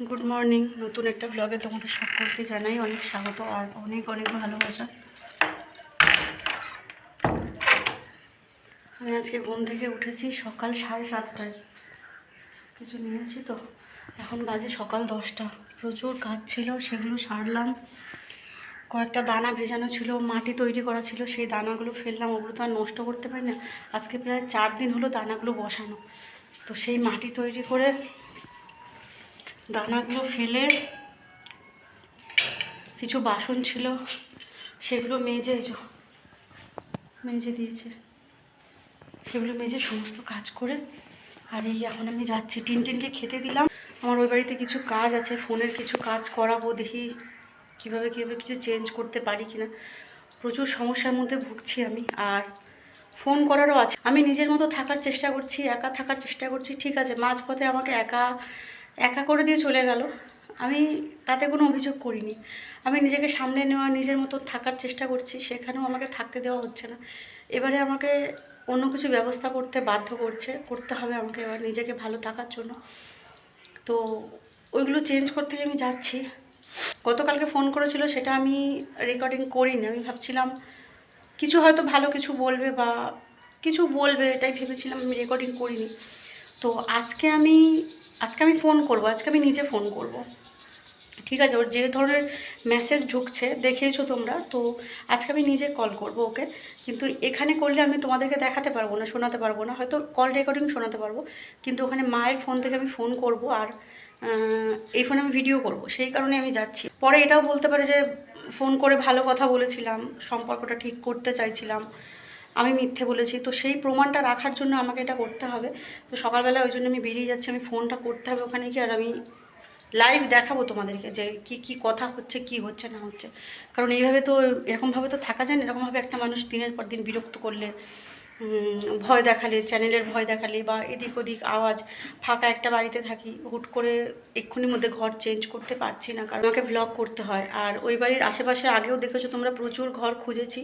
Good morning নতুন একটা ব্লগে তোমাদের সকলকে জানাই অনেক স্বাগত আর অনেক অনেক ভালোবাসা। আমি আজকে ঘুম থেকে উঠেছি সকাল সাড়ে সাতটায়। কিছু নিয়েছি তো? এখন বাজে সকাল দশটা। প্রচুর কাজ ছিল, সেগুলো সারলাম। কয়েকটা দানা ভেজানো ছিল, মাটি তৈরি করা ছিল, সেই দানাগুলো ফেললাম। ওগুলো তো আর নষ্ট করতে পারি না। আজকে প্রায় চার দিন হলো দানাগুলো বসানো। তো সেই মাটি তৈরি করে দানাগুলো ফেলে কিছু বাসন ছিল, সেগুলো মেজে মেজে দিয়েছে। সেগুলো মেজে সমস্ত কাজ করে, আর এই এখন আমি যাচ্ছি টিন টিনকে খেতে দিলাম। আমার ওই বাড়িতে কিছু কাজ আছে, ফোনের কিছু কাজ করাবো, দেখি কীভাবে কীভাবে কিছু চেঞ্জ করতে পারি কিনা। প্রচুর সমস্যার মধ্যে ভুগছি আমি, আর ফোন করারও আছে। আমি নিজের মতো থাকার চেষ্টা করছি, একা থাকার চেষ্টা করছি, ঠিক আছে, মাঝপথে আমাকে একা একা করে দিয়ে চলে গেল। আমি তাতে কোনো অভিযোগ করিনি। আমি নিজেকে সামলে নেওয়া, নিজের মতো থাকার চেষ্টা করছি, সেখানেও আমাকে থাকতে দেওয়া হচ্ছে না। এবারে আমাকে অন্য কিছু ব্যবস্থা করতে বাধ্য করছে, করতে হবে আমাকে এবার নিজেকে ভালো থাকার জন্য। তো ওইগুলো চেঞ্জ করতে আমি যাচ্ছি। গতকালকে ফোন করেছিল, সেটা আমি রেকর্ডিং করিনি। আমি ভাবছিলাম, কিছু হয়তো ভালো কিছু বলবে বা কিছু বলবে এটাই ভেবেছিলাম, আমি রেকর্ডিং করিনি। তো আজকে আমি আজকে আমি ফোন করব, আজকে আমি নিজে ফোন করব। ঠিক আছে, ওর যে ধরনের মেসেজ ঢুকছে, দেখেইছো তোমরা, তো আজকে আমি নিজে কল করব ওকে। কিন্তু এখানে করলে আমি তোমাদেরকে দেখাতে পারব না, শোনাতে পারব না, হয়তো কল রেকর্ডিং শোনাতে পারব। কিন্তু ওখানে মায়ের ফোন থেকে আমি ফোন করব আর এই ফোনে আমি ভিডিও করব, সেই কারণে আমি যাচ্ছি। পরে এটাও বলতে পারে যে ফোন করে ভালো কথা বলেছিলাম, সম্পর্কটা ঠিক করতে চাইছিলাম। আমি মিথ্যে বলেছি। তো সেই প্রমাণটা রাখার জন্য আমাকে এটা করতে হবে। তো সকালবেলা ওই জন্য আমি বেরিয়ে যাচ্ছি। আমি ফোনটা করতে হবে ওখানে কি আর আমি লাইভ দেখাবো তোমাদেরকে যে কি কি কথা হচ্ছে, কি হচ্ছে, না হচ্ছে। কারণ এইভাবে তো এরকমভাবে তো থাকা যায় না। এরকমভাবে একটা মানুষ দিনের পর দিন বিরক্ত করলে ভয় দেখালে চ্যানেলের ভয় দেখালে বা এদিক ওদিক আওয়াজ, ফাঁকা একটা বাড়িতে থাকি, হুট করে এক্ষুনির মধ্যে ঘর চেঞ্জ করতে পারছি না, কারণ আমাকে ব্লগ করতে হয়। আর ওই বাড়ির আশেপাশে আগেও দেখেছ তোমরা প্রচুর ঘর খুঁজেছি,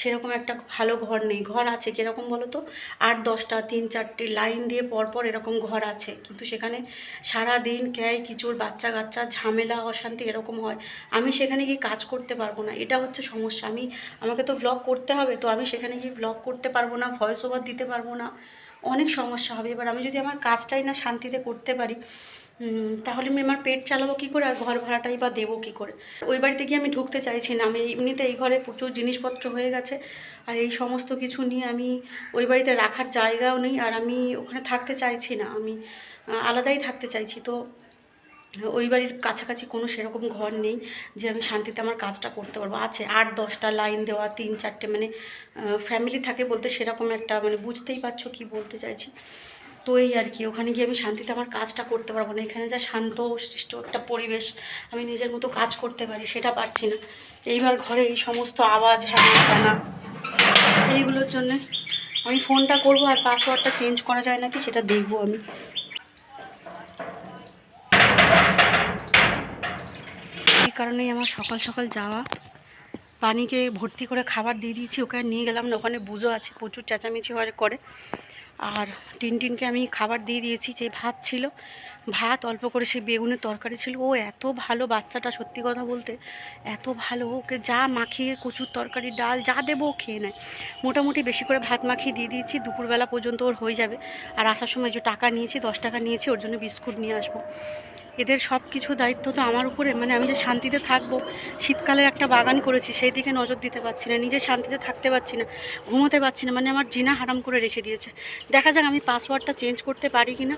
সেরকম একটা ভালো ঘর নেই। ঘর আছে কীরকম বলো তো আট, দশটা, তিন, চারটে লাইন দিয়ে পরপর এরকম ঘর আছে। কিন্তু সেখানে সারা দিন ক্যায় কিচুর বাচ্চা কাচ্চা ঝামেলা, অশান্তি এরকম হয়। আমি সেখানে গিয়ে কাজ করতে পারব না। এটা হচ্ছে সমস্যা। আমি, আমাকে তো ব্লগ করতে হবে, তো আমি সেখানে গিয়ে ব্লগ করতে পারব না। ভয়েস ওভার দিতে পারব না, অনেক সমস্যা হবে। এবার আমি যদি আমার কাজটাই না শান্তিতে করতে পারি তাহলে আমি আমার পেট চালাবো কী করে আর ঘর ভাড়াটাই বা দেবো কী করে? ওই বাড়িতে গিয়ে আমি ঢুকতে চাইছি না। আমি এমনিতে এই ঘরে প্রচুর জিনিসপত্র হয়ে গেছে আর এই সমস্ত কিছু নিয়ে আমি ওই বাড়িতে রাখার জায়গাও নেই আর আমি ওখানে থাকতে চাইছি না। আমি আলাদাই থাকতে চাইছি। তো ওই বাড়ির কাছাকাছি কোনো সেরকম ঘর নেই যে আমি শান্তিতে আমার কাজটা করতে পারব। আছে আট, দশটা লাইন দেওয়া, তিন, চারটে মানে ফ্যামিলি থাকে বলতে সেরকম একটা মানে বুঝতেই পারছ কি বলতে চাইছি। তো এই আর কি, ওখানে গিয়ে আমি শান্তিতে আমার কাজটা করতে পারব না। এখানে যা শান্ত, সৃষ্ট একটা পরিবেশ, আমি নিজের মতো কাজ করতে পারি সেটা পারছি না। এইবার ঘরে এই সমস্ত আওয়াজ হ্যাঁ টানা এইগুলোর জন্য আমি ফোনটা করব আর পাসওয়ার্ডটা চেঞ্জ করা যায় নাকি সেটা দেখব আমি। কারণেই আমার সকাল সকাল যাওয়া। পানিকে ভর্তি করে খাবার দিয়ে দিয়েছি, ওকে নিয়ে গেলাম না, ওখানে বুঝো আছে, প্রচুর চেঁচামেচি হয় করে। আর টিনটিনকে আমি খাবার দিয়ে দিয়েছি, যে ভাত ছিল, ভাত অল্প করে সেই বেগুনের তরকারি ছিল। ও এত ভালো বাচ্চাটা, সত্যি কথা বলতে, এত ভালো। ওকে যা মাখিয়ে কচুর তরকারি, ডাল, যা দেবো ও খেয়ে নেয়। মোটামুটি বেশি করে ভাত মাখিয়ে দিয়ে দিয়েছি, দুপুরবেলা পর্যন্ত ওর হয়ে যাবে। আর আসার সময় যে টাকা নিয়েছি, দশ টাকা নিয়েছি, ওর জন্য বিস্কুট নিয়ে আসব। এদের সব কিছু দায়িত্ব তো আমার উপরে। মানে আমি যে শান্তিতে থাকব, শীতকালের একটা বাগান করেছি, সেই দিকে নজর দিতে পারছি না, নিজে শান্তিতে থাকতে পারছি না, ঘুমোতে পারছি না মানে আমার জিনা হারাম করে রেখে দিয়েছে। দেখা যাক আমি পাসওয়ার্ডটা চেঞ্জ করতে পারি কি না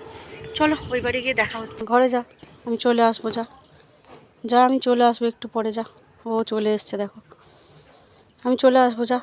চলো, ওই বাড়ি গিয়ে দেখা হচ্ছে। ঘরে যা, আমি চলে আসব, যা। যা, আমি চলে আসব, একটু পরে যা। ও চলে এসছে, দেখো। আমি চলে আসব, যা।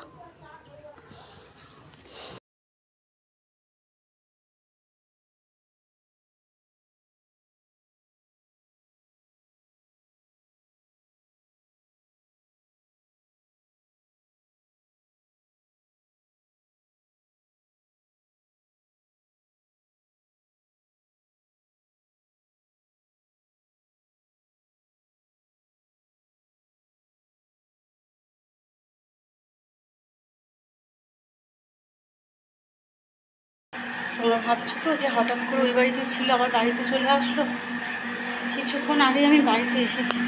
ভাবছ তো যে হঠাৎ করে ওই বাড়িতে ছিল, আবার বাড়িতে চলে আসলো। কিছুক্ষণ আগে আমি বাড়িতে এসেছি।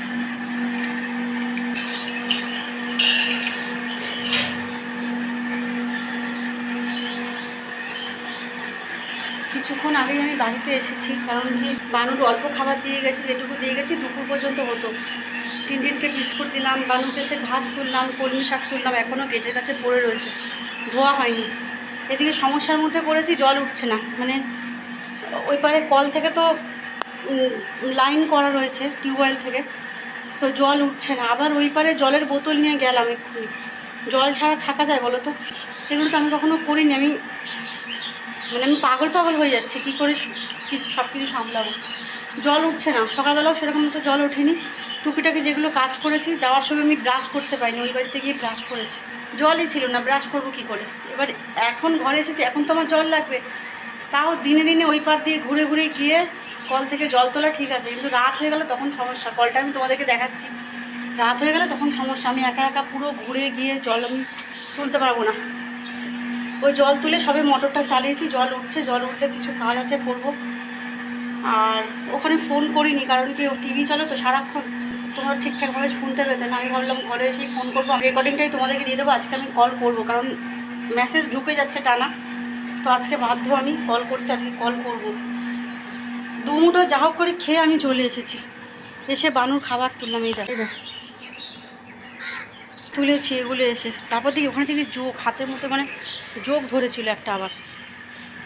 কিছুক্ষণ আগেই আমি বাড়িতে এসেছি, কারণ কি, বানুর অল্প খাবার দিয়ে গেছি, যেটুকু দিয়ে গেছি, দুপুর পর্যন্ত হতো। টিনটিনকে বিস্কুট দিলাম, বানুকে সে ঘাস তুললাম, কলমি শাক তুললাম এখনও গেটের কাছে পড়ে রয়েছে। ধোয়া হয়নি। এদিকে সমস্যার মধ্যে পড়েছি, জল উঠছে না। মানে ওই পারে কল থেকে তো লাইন করা রয়েছে টিউবওয়েল থেকে। তো জল উঠছে না। আবার ওই পারে জলের বোতল নিয়ে গেলাম এক্ষুনি। জল ছাড়া থাকা যায় বলো তো? সেগুলো তো আমি কখনো করিনি। আমি মানে আমি পাগল পাগল হয়ে যাচ্ছি। কী করে সব কিছু সামলাবো? জল উঠছে না। সকালবেলাও সেরকম তো জল ওঠেনি। টুকিটাকি যেগুলো কাজ করেছি, যাওয়ার সময় আমি ব্রাশ করতে পারিনি। ওই বাড়িতে গিয়ে ব্রাশ করেছি। জলই ছিল না ব্রাশ করব কী করে? এবার এখন ঘরে এসেছি, এখন তো আমার জল লাগবে। তাও দিনে দিনে ওই পার দিয়ে ঘুরে ঘুরে গিয়ে কল থেকে জল তোলা ঠিক আছে, কিন্তু রাত হয়ে গেলে তখন সমস্যা। কলটা আমি তোমাদেরকে দেখাচ্ছি। রাত হয়ে গেলে তখন সমস্যা। আমি একা একা পুরো ঘুরে গিয়ে জল আমি তুলতে পারব না। ওই জল তুলে সবে মোটরটা চালিয়েছি, জল উঠছে, জল উঠলে কিছু কাজ আছে, করব। আর ওখানে ফোন করিনি, কারণ কি টিভি চলে তো সারাক্ষণ। তোমরা ঠিকঠাকভাবে শুনতে পেতে, না আমি ভাবলাম ঘরে এসেই ফোন করব। রেকর্ডিংটাই তোমাদেরকে দিয়ে দেবো, আজকে আমি কল করব, কারণ মেসেজ ঢুকে যাচ্ছে টানা। তো আজকে বাধ্য আমি কল করতে, আজকে কল করব। দু মুঠো যা হোক করে খেয়ে আমি চলে এসেছি। এসে বানুর খাবার তুললাম এই দেখ। তুলেছি, এগুলো এসে। তারপর দেখি ওখানে থেকে যোগ, হাতের মধ্যে মানে যোগ ধরেছিল একটা আবার।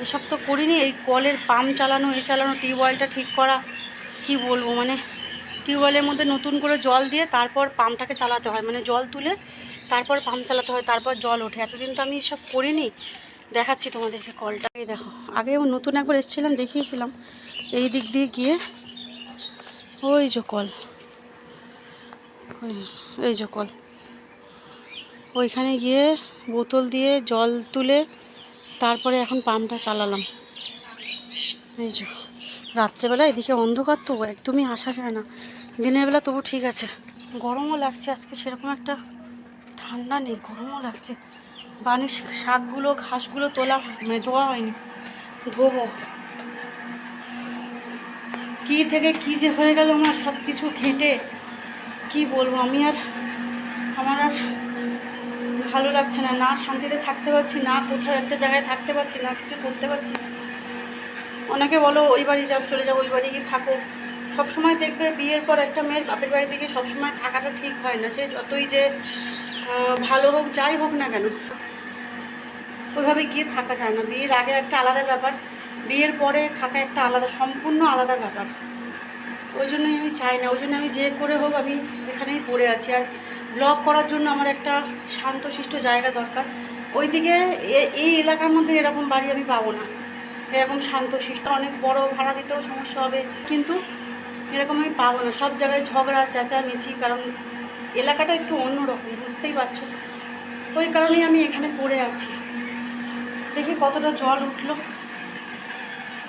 এসব তো করিনি, এই কলের পাম্প চালানো, এ চালানো, টিউবওয়েলটা ঠিক করা, কি বলব মানে টিউবওয়েলের মধ্যে নতুন করে জল দিয়ে তারপর পাম্পটাকে চালাতে হয়। মানে জল তুলে তারপর পাম্প চালাতে হয়, তারপর জল ওঠে। এতদিন তো আমি এসব করিনি। দেখাচ্ছি তোমাদেরকে কলটা। এই দেখো, আগেও নতুন একবার এসেছিলাম, দেখিয়েছিলাম। এই দিক দিয়ে গিয়ে ওই যে কল। এই যে কল। ওইখানে গিয়ে বোতল দিয়ে জল তুলে তারপরে এখন পাম্পটা চালালাম। এই যে। রাত্রেবেলা এদিকে অন্ধকার তো, একদমই আসা যায় না। দিনের বেলা তবু ঠিক আছে। গরমও লাগছে, আজকে সেরকম একটা ঠান্ডা নেই, গরমও লাগছে। বানির শাকগুলো, ঘাসগুলো তোলা মানে ধোয়া হয়নি, ধোবো। কী থেকে কী যে হয়ে গেল আমার সব কিছু ঘেঁটে, কি বলব? আমি আর, আমার আর ভালো লাগছে না। না শান্তিতে থাকতে পারছি, না কোথাও একটা জায়গায় থাকতে পারছি, না কিছু করতে পারছি না। অনেকে বলো, ওই বাড়ি যাও, চলে যাও, ওই বাড়ি গিয়ে থাকো। সবসময় দেখবে বিয়ের পর একটা মেয়ের বাপের বাড়িতে গিয়ে সবসময় থাকাটা ঠিক হয় না। সে যতই যে ভালো হোক, যাই হোক না কেন, ওইভাবে গিয়ে থাকা যায় না। বিয়ের আগে একটা আলাদা ব্যাপার, বিয়ের পরে থাকা একটা আলাদা, সম্পূর্ণ আলাদা ব্যাপার। ওই জন্যই আমি চাই না, ওই জন্য আমি যে করে হোক আমি এখানেই পড়ে আছি। আর ব্লগ করার জন্য আমার একটা শান্তশিষ্ট জায়গা দরকার। ওইদিকে এই এলাকার মধ্যে এরকম বাড়ি আমি পাবো না। এরকম শান্তশিষ্ট অনেক বড় ভাড়া দিতেও সমস্যা হবে। কিন্তু এরকম আমি পাবো না। সব জায়গায় ঝগড়া, চেঁচামেচি, কারণ এলাকাটা একটু অন্যরকম, বুঝতেই পারছ? ওই কারণেই আমি এখানে পড়ে আছি। দেখি কতটা জল উঠল।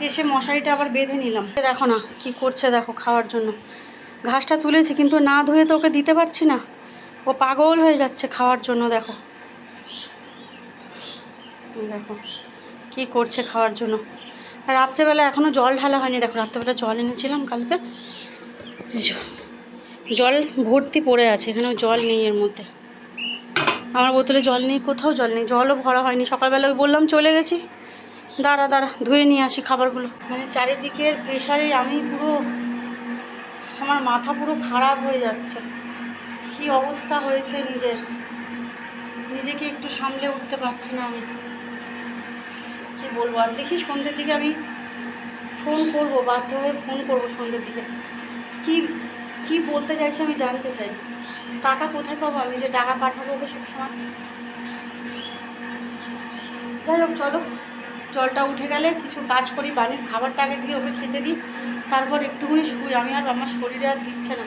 এসে মশারিটা আবার বেঁধে নিলাম। দেখো না, কি করছে দেখো খাওয়ার জন্য। ঘাসটা তুলেছি, কিন্তু না ধুয়ে তো ওকে দিতে পারছি না। ও পাগল হয়ে যাচ্ছে খাওয়ার জন্য, দেখো। দেখো, কি করছে খাওয়ার জন্য। রাত্রেবেলা এখনও জল ঢালা হয়নি, দেখো রাত্রেবেলা জল এনেছিলাম কালকে। জল ভর্তি পড়ে আছে, এখানেও জল নেই এর মধ্যে। আমার বোতলে জল নেই, কোথাও জল নেই, জলও ভরা হয়নি। সকালবেলা বললাম চলে গেছি। দাঁড়া দাঁড়া, ধুয়ে নিয়ে আসি খাবারগুলো। মানে চারিদিকের প্রেশারে আমি পুরো, আমার মাথা পুরো খারাপ হয়ে যাচ্ছে। কি অবস্থা হয়েছে নিজের। নিজেকে একটু সামলে উঠতে পারছি না আমি। কি বলব? আর দেখি সন্ধ্যের দিকে আমি ফোন করব, বাধ্য হয়ে ফোন করব সন্ধ্যের দিকে। কি কি বলতে চাইছে আমি জানতে চাই। টাকা কোথায় পাবো? আমি যে টাকা পাঠাবো ওকে সবসময়। যাই হোক, চলো। জলটা উঠে গেলে কিছু কাজ করি, বাড়ির খাবারটা আগে দিয়ে ওকে খেতে দিই। তারপর একটুখানি শুই। আমি আর আমার শরীরে আর দিচ্ছে না।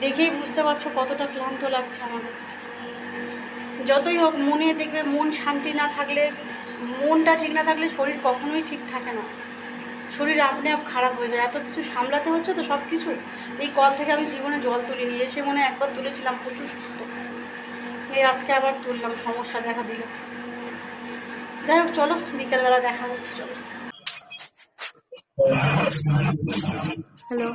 দেখেই বুঝতে পারছ কতটা ক্লান্ত লাগছে আমাকে। যতই হোক, মনে দেখবে মন শান্তি না থাকলে মনটা ঠিক না থাকলে শরীর কখনোই ঠিক থাকে না। শরীর আপনি আপ খারাপ হয়ে যায়। এত কিছু সামলাতে হচ্ছে তো সব কিছু এই কল থেকে আমি জীবনে জল তুলি তুলিনি। এসে মনে হয় একবার তুলেছিলাম প্রচুর শক্ত এই আজকে আবার তুললাম সমস্যা দেখা দিল। যাই হোক চলো বিকেলবেলা দেখা হচ্ছে চলো। হ্যালো।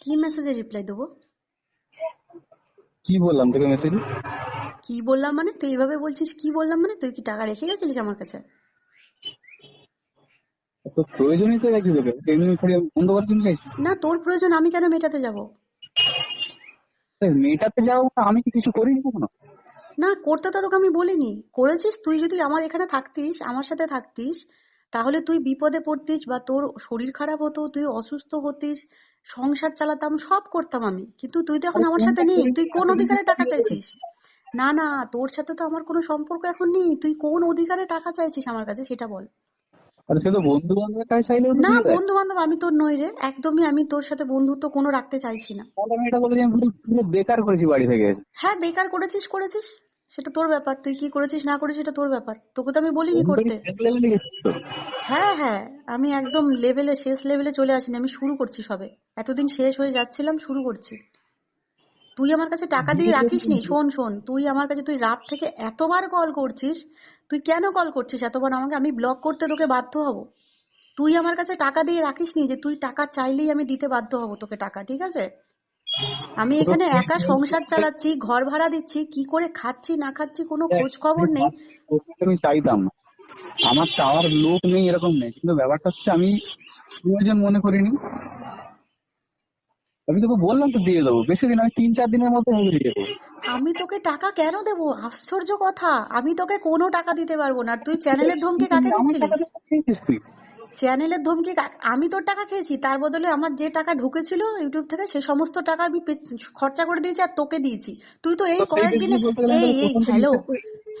কি মেসেজে রিপ্লাই দেবো? কি বললাম তোকে মেসেজ কি বললাম মানে? তুই এইভাবে বলছিস কি বললাম মানে? তুই কি টাকা রেখে গেছিলিস আমার কাছে? তো প্রয়োজনই তো রাখি তোকে। এমনি করে বন্ধ করার জন্য চাইছিস না তোর প্রয়োজন আমি কেন মেটাতে যাব? মেটাতে যাও না আমি কি কিছু করিনি কখনো? না করতে তো তোকে আমি বলিনি। করেছিস তুই যদি আমার এখানে থাকতিস আমার সাথে থাকতিস তাহলে তুই বিপদে পড়তিস বা তোর শরীর খারাপ হতো তুই অসুস্থ হতিস সংসার চালাতাম সব করতাম আমি। কিন্তু তুই তো এখন আমার সাথে নেই তুই কোন অধিকারে টাকা চাইছিস? না না তোর সাথে তো আমার কোনো সম্পর্ক এখন নেই তুই কোন অধিকারে টাকা চাইছিস আমার কাছে সেটা বল। আরে সে তো বন্ধু বান্ধবের কাছে চাইলেও না বন্ধু বান্ধব আমি তোর নই রে একদমই আমি তোর সাথে বন্ধুত্ব কোনো রাখতে চাইছি না। আমি এটা বলে যে আমি পুরো পুরো বেকার করেছি বাড়ি থেকে। হ্যাঁ বেকার করেছিস করেছিস। সেটা তোর ব্যাপার তুই কি করেছিস না করেছিস সেটা তোর ব্যাপার। তোকে তো আমি বলিনি করতে। শেষ level এ গেছিস তো। হ্যাঁ হ্যাঁ আমি একদম লেভেলে শেষ লেভেলে চলে আসিনি আমি শুরু করছি সবে। এতদিন শেষ হয়ে যাচ্ছিলাম শুরু করছি। তুই আমার কাছে টাকা দিয়ে রাখিস নি শোন শোন তুই আমার কাছে তুই রাত থেকে এতবার কল করছিস তুই কেন কল করছিস এতবার? আমাকে আমি ব্লক করতে তোকে বাধ্য হব। তুই আমার কাছে টাকা দিয়ে রাখিস নি যে তুই টাকা চাইলেই আমি দিতে বাধ্য হব তোকে টাকা ঠিক আছে? আমি এখানে একা সংসার চালাচ্ছি ঘর ভাড়া দিচ্ছি কি করে খাচ্ছি না খাচ্ছি কোনো খোঁজ খবর নেই। আমি চাইতাম। না আমার চাওয়ার লোক নেই এরকম নেই কিন্তু ব্যাপারটা হচ্ছে আমি প্রয়োজন মনে করিনি। আমি তোকে বললাম তো দিয়ে দেবো বেশি দিন আমি তিন চার দিনের মধ্যে আমি দিয়ে দেবো। আমি তোকে টাকা কেন দেবো? আশ্চর্য কথা। আমি তোকে কোনো টাকা দিতে পারব না। তুই চ্যানেলের ধমকে কাকে দিচ্ছিলিস? তুই? চ্যানেলের ধমকি আমি তোর টাকা খেয়েছি তার বদলে আমার যে টাকা ঢুকেছিল ইউটিউব থেকে সে সমস্ত টাকা আমি খরচা করে দিয়েছি আর তোকে দিয়েছি। তুই তো এই কয়েকদিনে এই এই হ্যালো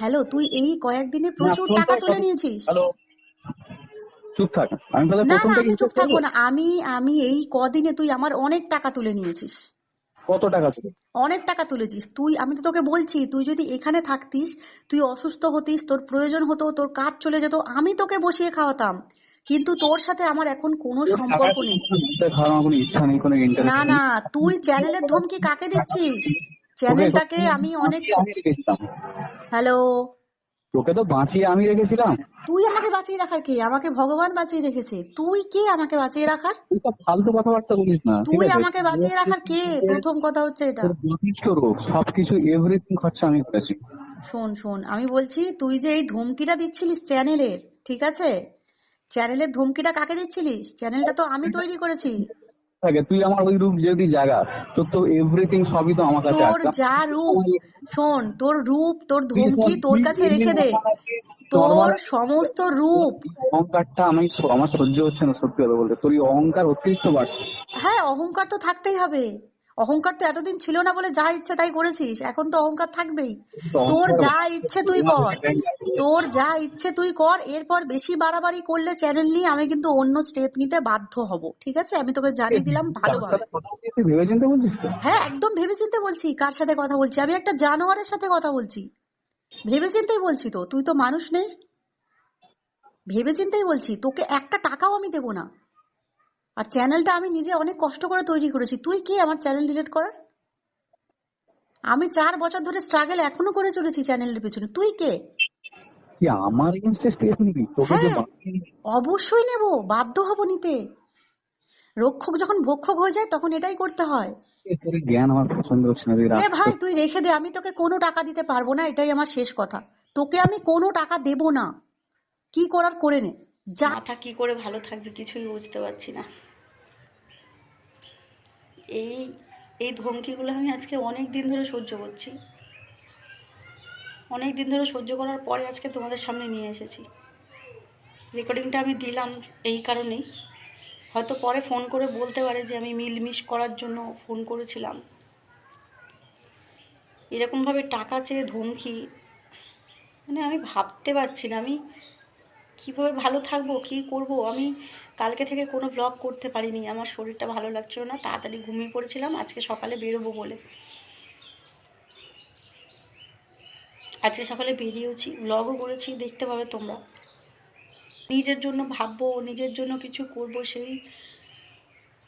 হ্যালো তুই এই কয়েকদিনে প্রচুর না, টাকা তুলে নিয়েছিস। চুপ থাক। আমি তাহলে না প্রথম থেকে আমি চুপ থাকব না। আমি আমি এই কদিনে তুই আমার অনেক টাকা তুলে নিয়েছিস। কত টাকা তুলে? অনেক টাকা তুলেছিস। তুই আমি তো তোকে বলছি তুই যদি এখানে থাকতিস তুই অসুস্থ হতিস তোর প্রয়োজন হতো তোর কাজ চলে যেত আমি তোকে বসিয়ে খাওয়াতাম। কিন্তু তোর সাথে আমার এখন কোনো সম্পর্ক নেই। কোনো ইচ্ছা নেই কোনো না না তুই চ্যানেলের ধমকি কাকে দিচ্ছিস চ্যানেলটাকে আমি অনেক হ্যালো তোকে তো বাঁচিয়ে আমি রেখেছিলাম। তুই আমাকে বাঁচিয়ে রাখার কে? আমাকে ভগবান বাঁচিয়ে রেখেছে। তুই কে আমাকে বাঁচিয়ে রাখার? তুই তো ফালতু কথাবার্তা বলিস না। তুই আমাকে বাঁচিয়ে রাখার কে? প্রথম কথা হচ্ছে এটা। যথেষ্ট রোগ। সবকিছু এভরিথিং খরচা আমি করেছি। শোন শোন আমি বলছি তুই যে এই ধমকিটা দিচ্ছিলিস চ্যানেলের ঠিক আছে? চ্যানেলের ধমকিটা কাকে দিচ্ছিলিস? চ্যানেলটা তো আমি তৈরি করেছি। থাকে তুই আমার ওই রূপ যদি জায়গা তোর তো এভরিথিং সবই তো আমার কাছে তোর যা রূপ শোন তোর রূপ তোর ধমকি তোর কাছে রেখে দে। তোর সমস্ত রূপ। অহংকারটা আমি আমার সহ্য হচ্ছে না সত্যি কথা বলতে। তোর এই অহংকার অতিরিক্ত বাড়ছে। হ্যাঁ অহংকার তো থাকতেই হবে। অহংকার তো এতদিন ছিল না বলে যা ইচ্ছে তাই করেছিস এখন তো অহংকার থাকবেই। তোর যা ইচ্ছে তুই কর। তোর যা ইচ্ছে তুই কর এরপর বেশি বাড়াবাড়ি করলে চ্যানেল নিয়ে আমি কিন্তু অন্য স্টেপ নিতে বাধ্য হব ঠিক আছে? আমি তোকে জানিয়ে দিলাম ভালোভাবে। হ্যাঁ একদম ভেবেচিন্তে বলছি কার সাথে কথা বলছি? আমি একটা জানোয়ারের সাথে কথা বলছি। ভেবেচিন্তেই বলছি তো তুই তো মানুষ নেই। ভেবেচিন্তেই বলছি তোকে একটা টাকাও আমি দেবো না। আর চ্যানেলটা আমি নিজে অনেক কষ্ট করে তৈরি করেছি। তুই কে আমার চ্যানেল ডিলিট করার? আমি চার বছর ধরে স্ট্রাগল এখনও করে চলেছি চ্যানেলের পেছনে। তুই কে? আমার হ্যাঁ। অবশ্যই নেব বাধ্য হব নিতে। রক্ষক যখন ভক্ষক হয়ে যায় তখন এটাই করতে হয়। জ্ঞান আমার পছন্দ হচ্ছে না ভাই তুই রেখে দে আমি তোকে কোনো টাকা দিতে পারব না এটাই আমার শেষ কথা। তোকে আমি কোনো টাকা দেব না। কি করার করে নে। যা মাথা কি করে ভালো থাকবে কিছুই বুঝতে পারছি না। এই এই ধমকিগুলো আমি আজকে অনেক দিন ধরে সহ্য করছি। অনেক দিন ধরে সহ্য করার পরে আজকে তোমাদের সামনে নিয়ে এসেছি। রেকর্ডিংটা আমি দিলাম এই কারণেই। হয়তো পরে ফোন করে বলতে পারে যে আমি মিলমিশ করার জন্য ফোন করেছিলাম। এরকমভাবে টাকা চেয়ে ধমকি মানে আমি ভাবতে পারছি না। আমি কীভাবে ভালো থাকব, কী করব? আমি কালকে থেকে কোনো ব্লগ করতে পারিনি। আমার শরীরটা ভালো লাগছিল না, তাড়াতাড়ি ঘুমিয়ে পড়েছিলাম, আজকে সকালে বেরোবো বলে। আজকে সকালে বেরিয়েছি ব্লগও করেছি, দেখতে পাবে তোমরা। নিজের জন্য ভাববো, নিজের জন্য কিছু করব, সেই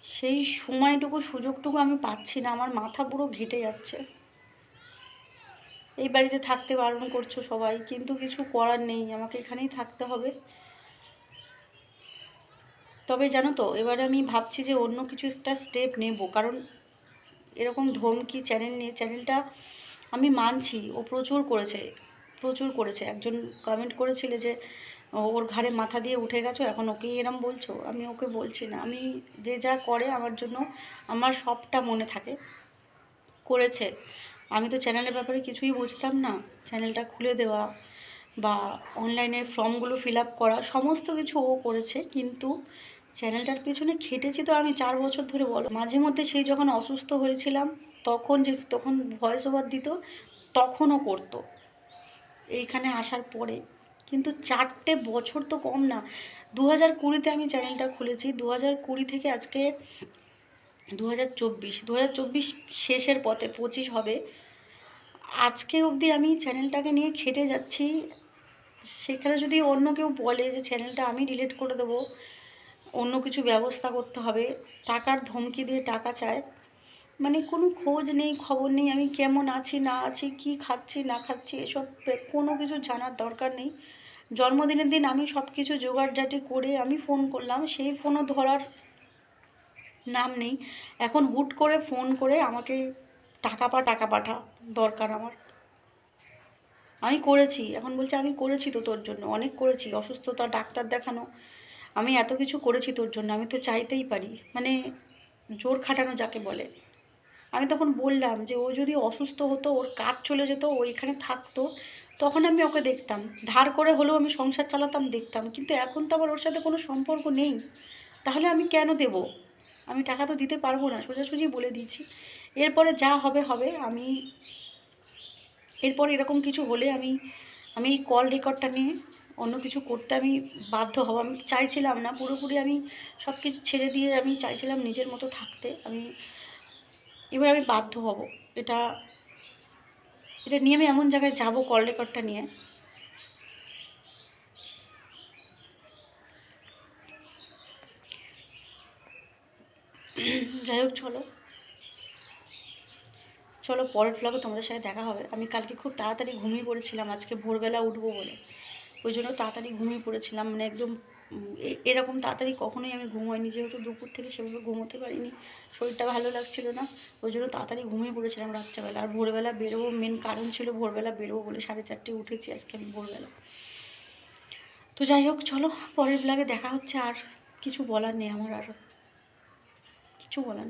সেই সময়টুকু, সুযোগটুকু আমি পাচ্ছি না। আমার মাথা পুরো ঘেটে যাচ্ছে। এই বাড়িতে থাকতে বারণ করছ সবাই, কিন্তু কিছু করার নেই, আমাকে এখানেই থাকতে হবে। তবে জানো তো, এবারে আমি ভাবছি যে অন্য কিছু একটা স্টেপ নেব, কারণ এরকম ধমকি চ্যানেল নিয়ে চ্যানেলটা আমি মানছি, ও প্রচুর করেছে প্রচুর করেছে। একজন কমেন্ট করেছিলে যে ওর ঘাড়ে মাথা দিয়ে উঠে গেছো, এখন ওকে এরম বলছো? আমি ওকে বলছি না। আমি যে যা করে আমার জন্য, আমার সবটা মনে থাকে, করেছে। আমি তো চ্যানেলের ব্যাপারে কিছুই বুঝতাম না। চ্যানেলটা খুলে দেওয়া বা অনলাইনের ফর্মগুলো ফিল আপ করা, সমস্ত কিছু ও করেছে। কিন্তু চ্যানেলটার পিছনে খেটেছি তো আমি চার বছর ধরে, বলো। মাঝে মধ্যে সেই যখন অসুস্থ হয়েছিলাম, তখন যে, তখন ভয়েস ওভার দিত, তখনও করতো। এইখানে আসার পরে। কিন্তু চারটে বছর তো কম না। দু হাজার কুড়িতে আমি চ্যানেলটা খুলেছি। দু হাজার কুড়ি থেকে আজকে দু হাজার চব্বিশ দু হাজার চব্বিশ শেষের পথে পঁচিশ হবে। আজকে অবধি আমি চ্যানেলটাকে নিয়ে খেটে যাচ্ছি। সেখানে যদি অন্য কেউ বলে যে চ্যানেলটা আমি ডিলিট করে দেবো, অন্য কিছু ব্যবস্থা করতে হবে, টাকার ধমকি দিয়ে টাকা চায় মানে কোনো খোঁজ নেই, খবর নেই, আমি কেমন আছি, না আছি, কি খাচ্ছি, না খাচ্ছি, এসব কোনো কিছু জানার দরকার নেই। জন্মদিনের দিন আমি সব কিছু জোগাড়জাটি করে আমি ফোন করলাম, সেই ফোনও ধরার নাম নেই। এখন হুট করে ফোন করে আমাকে টাকা পা, টাকা পাঠা দরকার আমার। আমি করেছি, এখন বলছে আমি করেছি তো তোর জন্য, অনেক করেছি, অসুস্থতা, ডাক্তার দেখানো। আমি এত কিছু করেছি তোর জন্য, আমি তো চাইতেই পারি। মানে জোর খাটানো যাকে বলে। আমি তখন বললাম যে ও যদি অসুস্থ হতো, ওর কাজ চলে যেত, ও এখানে থাকতো, তখন আমি ওকে দেখতাম। ধার করে হলেও আমি সংসার চালাতাম, দেখতাম। কিন্তু এখন তো আবার ওর সাথে কোনো সম্পর্ক নেই। তাহলে আমি কেন দেব? আমি টাকা তো দিতে পারব না, সোজাসুজি বলে দিয়েছি। এরপরে যা হবে হবে। আমি এরপর এরকম কিছু হলে আমি আমি কল রেকর্ডটা নিয়ে অন্য কিছু করতে আমি বাধ্য হব। আমি চাইছিলাম না, পুরোপুরি আমি সব কিছু ছেড়ে দিয়ে আমি চাইছিলাম নিজের মতো থাকতে। আমি, এবার আমি বাধ্য হব। এটা এটা নিয়ে আমি এমন জায়গায় যাব কল রেকর্ডটা নিয়ে। যাই হোক, চলো। চলো, পরের ব্লগে তোমাদের সাথে দেখা হবে। আমি কালকে খুব তাড়াতাড়ি ঘুমিয়ে পড়েছিলাম, আজকে ভোরবেলা উঠবো বলে। ওই জন্য তাড়াতাড়ি ঘুমিয়ে পড়েছিলাম মানে একদম এরকম তাড়াতাড়ি কখনোই আমি ঘুমোইনি যেহেতু দুপুর থেকে সেভাবে ঘুমোতে পারিনি, শরীরটা ভালো লাগছিল না, ওই জন্য তাড়াতাড়ি ঘুমিয়ে পড়েছিলাম রাত্রেবেলা। আর ভোরবেলা বেরোবো মেন কারণ ছিল ভোরবেলা বেরোবো বলে, সাড়ে চারটে উঠেছি আজকে আমি ভোরবেলা। তো যাই হোক, চলো, পরের ব্লগে দেখা হচ্ছে, আর কিছু বলার নেই আমার আর। কিছু বলার